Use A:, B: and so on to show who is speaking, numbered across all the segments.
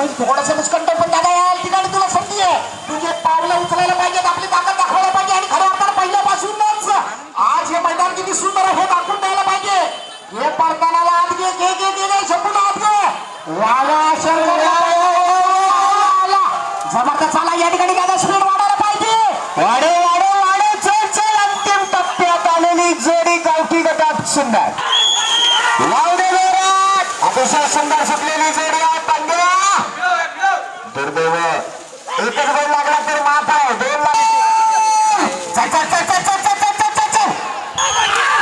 A: बैल थोडंसं मुस्कंट पण दादा या ठिकाणी तुला संधी आहे. तुझे पावलं उचलायला पाहिजेत आपली ताकद दाखवायला पाहिजे आणि खऱ्या अर्थानं पहिल्यापासूनच. आज हे मैदान किती सुंदर आहे हे दाखवून द्यायला पाहिजे. हे पडतानाला आत घे घे घे घे घे आत घे. वाला शंकर जबरदस्त आला या ठिकाणी दादा स्पीड वाढायला पाहिजे.
B: वाडे वाडे वाडे चल चल अंतिम टप्प्यात आलेली जोडी गावठी गटात सुंदर. लावडे जोरात. अतिशय सुंदर सुटलेली जोडी आहे दुर्दैव एकच गोल लागला तर माफ आहे दोन चल चल चल चल चल चल चल चल चल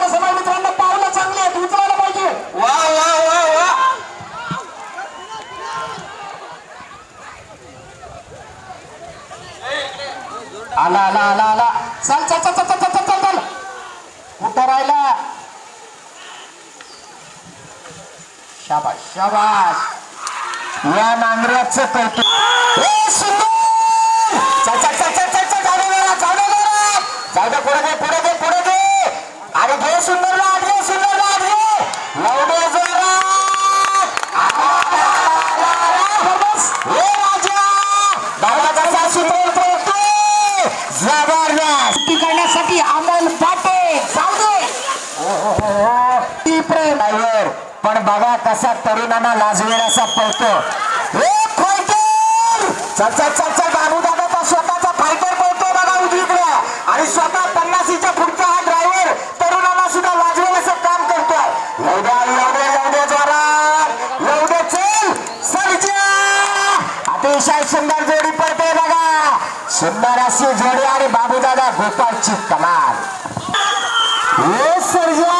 A: कसं नाही मित्रांनो चांगली आहेत उचलायला पाहिजे
B: वा वा वा वा
A: आला आला आला आला चल चल चल चल चल राहिला शाबाश शाबाश
B: या नांगराचं कौतुक. जबरदस्त.
A: करण्यासाठी अमोल पाटे
B: बघा कसा तरुणांना लाजवेल असा पळतो चल चल चल चल बाबू दादाचा स्वतःचा फायटर पळतो बघा उजवीकडे. आणि स्वतः पन्नासीच्या पुढचा हा ड्रायव्हर तरुणांना सुद्धा लाजवेल असं काम करतोय. एवढ्या एवढ्या एवढ्या द्या येऊ जोरात. येऊ चल सर्जा अतिशय सुंदर जोडी पडते बघा. सुंदर अशी जोडी आणि बाबू दादा गोपाळची कमाल. ए सर्जा!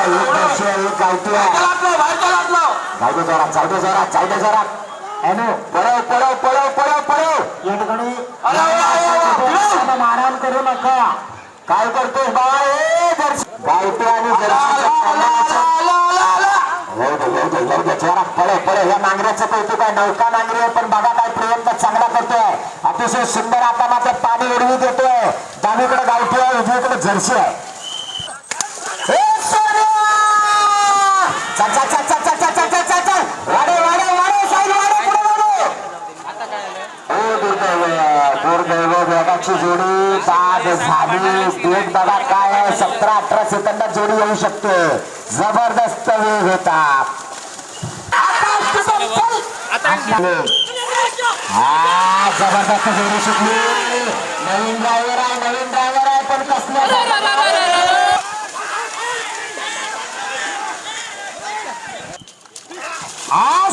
B: जाऊ काय करतोय बाळ आहे पण बघा काय प्रयत्न चांगला करतोय. अतिशय सुंदर आता मात्र पाणी उडवी देतोय. डावीकडे गावठी आहे उजवीकडे झरशी आहे. सतरा अठरा सेकंदात जोडी येऊ शकते. जबरदस्त वेग होता. हा जबरदस्त जोडी सुटली. नवीन ड्रायव्हर आहे नवीन ड्रायव्हर आहे पण कसल्या
A: आज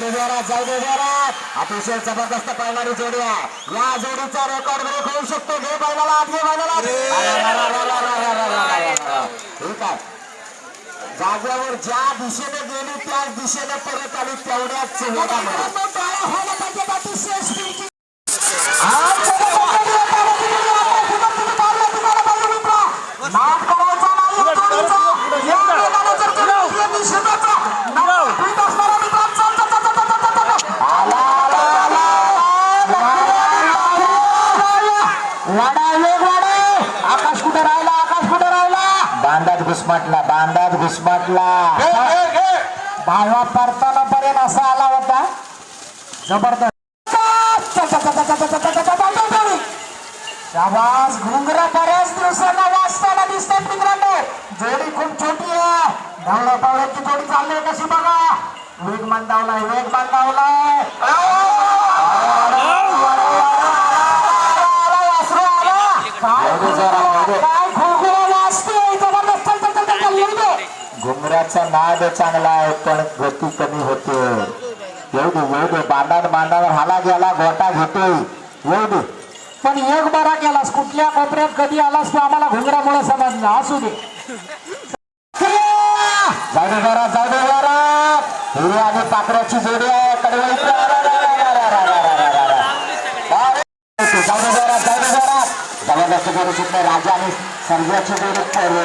B: दे जरा जाऊ अतिशय जबरदस्त पळणारी जोडी आहे या जोडीचा रेकॉर्ड ब्रेक होऊ शकतो हे बैलाला बैलाला ठीक आहे जागेवर ज्या दिशेने गेली त्याच दिशेने परत आली तेवढ्याच
A: शेष पिढी आकाश कुठे राहिला? आकाश कुठे राहिला?
B: बांधात घुसमाटला बांधात घुसमाटला.
A: भावा परताना पर्यंत असा आला होता. जबरदस्त. शाबास घुंगरा बऱ्याच दिवसांना वाचताना दिसतात मित्रांनो. जोडी खूप छोटी आहे. धावला पावड्याची जोडी चालली आहे कशी बघा. वेग मंदावलाय वेग मंदावलाय
B: घुमऱ्याचा नाद चांगला आहे पण गती कमी होते. येऊ दे येऊ बांधावर हाला गेला गोटा घेतो येऊ
A: पण एक बरा केलास कुठल्या कोपऱ्यात कधी आलास तू आम्हाला घुमऱ्यामुळे समजला. असू दे.
B: जाऊ जरा जाऊ जरा आणि पाकऱ्याची जोडी आहे कडवळी जाऊ जरा राजा आणि सर्जाची जोडी करू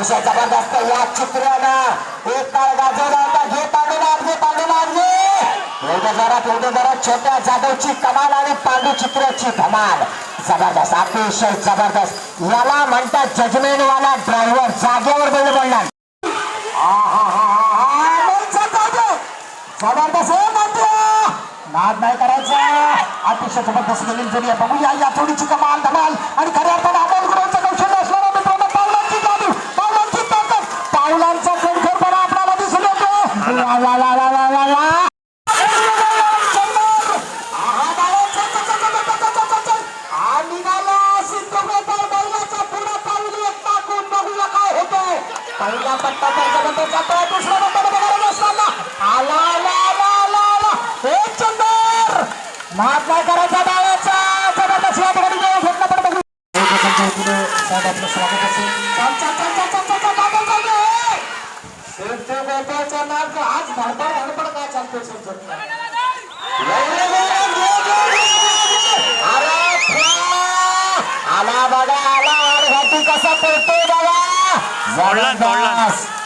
B: अतिशय जबरदस्त या चित्रानं एक काळ गाजवला होता. घे पांडुनाथ घे पांडुनाथ घे एवढं जोरात एवढं जोरात छोट्या जाधवची कमाल आणि पांडू चित्राची धमाल. जबरदस्त अतिशय जबरदस्त. याला म्हणतात जजमेंट वाला ड्रायव्हर जागेवर बैल बोलणार.
A: जबरदस्त नाद नाही करायचा. अतिशय जबरदस्त गेली जरी बघूया या थोडीची कमाल धमाल आणि खऱ्या अर्थानं पहिला पट्टा त्याच्यानंतर जातोय दुसरा बघायला असताना आला आला आला आला आला. एक चंदर! नाही करायचा डाव्याचा जबरदस्त या ठिकाणी वेळ घेतला पण बघू. साहेब आपलं स्वागत असेल. गोपाळचा नाग आज धडपड धडपड काय चालतोय समजत
B: आला बघा आला अरे कसा पडतोय बाबा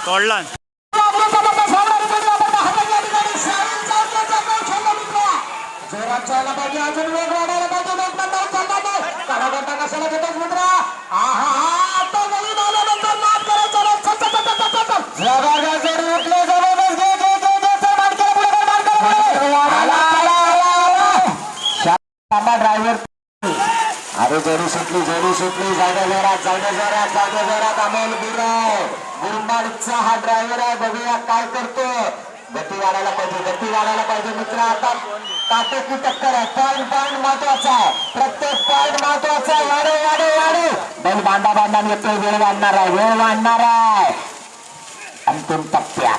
C: तोडला
A: जोरात जायला पाहिजे. अजून वेग वाढायला पाहिजे. कशाला घेतात मित्रा
B: जाऊदे अमोल गुरव गुरुंबाडचा हा ड्रायव्हर आहे. बघूया काय करतो. गती वाढायला पाहिजे गती वाढायला पाहिजे मित्र. आता काटेकी टक्कर आहे. पॉईंट पॉईंट महत्त्वाचा आहे. प्रत्येक पॉईंट महत्त्वाचा आहे. वाढे वाढे बैल बांधा बांधा येतोय. वेळ वाढणार आहे. वेळ वाढणार आहे. अंतिम टप्प्यात.